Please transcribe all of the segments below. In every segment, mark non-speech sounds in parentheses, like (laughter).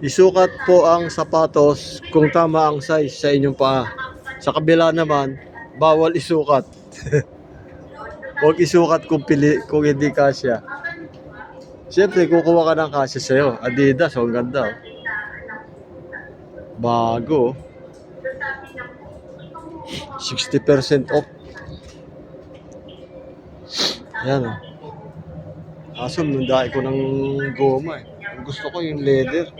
Isukat po ang sapatos kung tama ang size sa inyong paa. Sa kabila naman, bawal isukat. (laughs) Huwag isukat kung, pili, kung hindi kasya. Siyempre, kukuha ka ng kasya sa'yo. Adidas, ang ganda. Oh. Bago. oh. 60% off. Yan oh. Kaso, nundai ko ng goma eh. Gusto ko yung leather.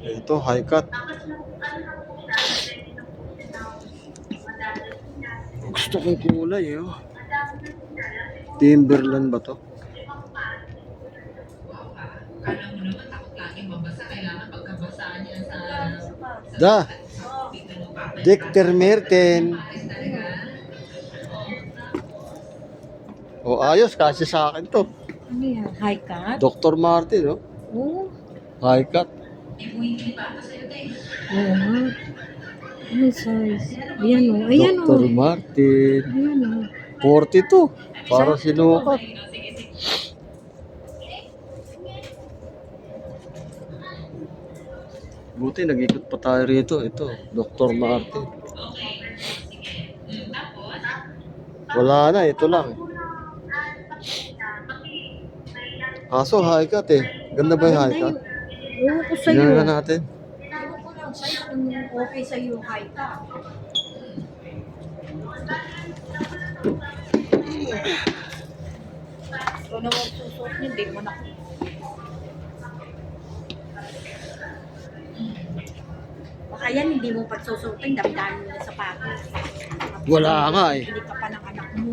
Ito, high cut. Gusto kong kulay eh. Oh. Timberland ba to? Da! Dexter Merten. O ayos, kasi sa akin to. Ano yan? High cut? Dr. Martin, oh. Oo. High cut. Oo nga. Ano size? Ayan o. Ayan o. Dr. Martin. Ayan o. 42. Para sinukat. Buti, nag-ikot pa tayo rito. Ito, Dr. Martin. Wala na, ito lang. Kaso, high cut eh. Ganda ba yung high cut? Oo ko sa'yo. Na natin. Ewan ko lang sa'yo kung okay sa'yo high cut. Ito na magsusuot niya, hindi mo na Baka yan, hindi mo pagsusuotin, dami-dami mo na sapatos. Wala nga eh. Hindi ka pa ng anak mo.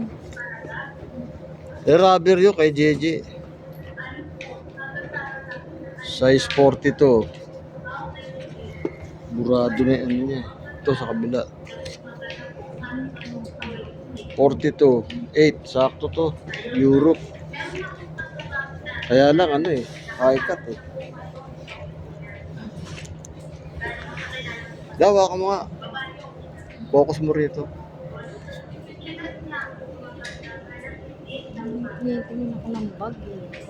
Eh, rubber yun kay JJ. Size 42. Burado na ano. Ito sa kabila. 42. 8. Sakto to. Europe. Kaya lang ano eh. High cut eh. Dawa ka mo nga. Focus mo rito. May tingin ako ng bag eh.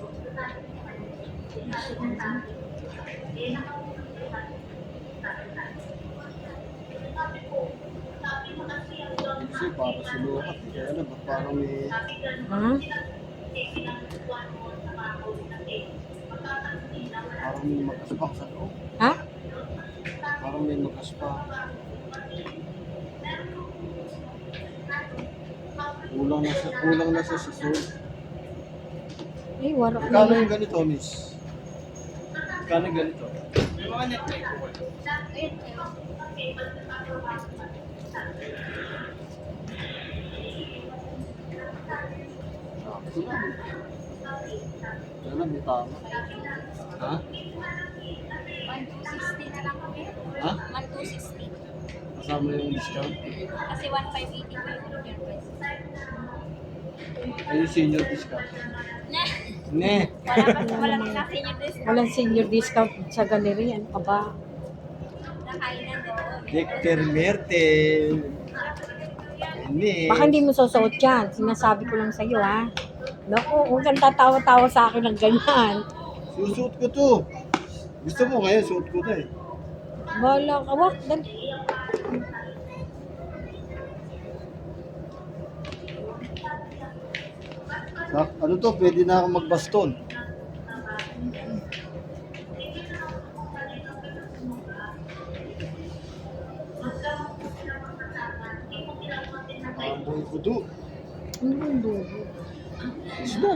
Kasi para sinukat. Kaya lang, ba't parang may... Ha? Parang may magkaspak sa loob. Ha? Parang may magkaspak. Kulang na sa kulang na sa susunod. Ay, warap na Kano yan. yung ganito, miss? Kano ganito? Sana may tama. Ha? 1,260 na lang kami. Ha? 1,260. Kasama yung discount? Kasi 1,580 po yung original price. Senior discount. (laughs) Ne! wala pa wala pa sa senior discount. Walang senior discount sa gallery. Ano ka ba? Nakainan doon. Dexter Mertel. Ne! Baka hindi mo susuot yan. Sinasabi ko lang sa'yo, ha? Naku, huwag kang tatawa-tawa sa akin ng ganyan. Susuot ko to. Gusto mo ngayon, suot ko to eh. Bala ka, wak. Dan. Sa, ano to, pwede na ako magbaston. Ang to. Ano yung dugo? Ismo.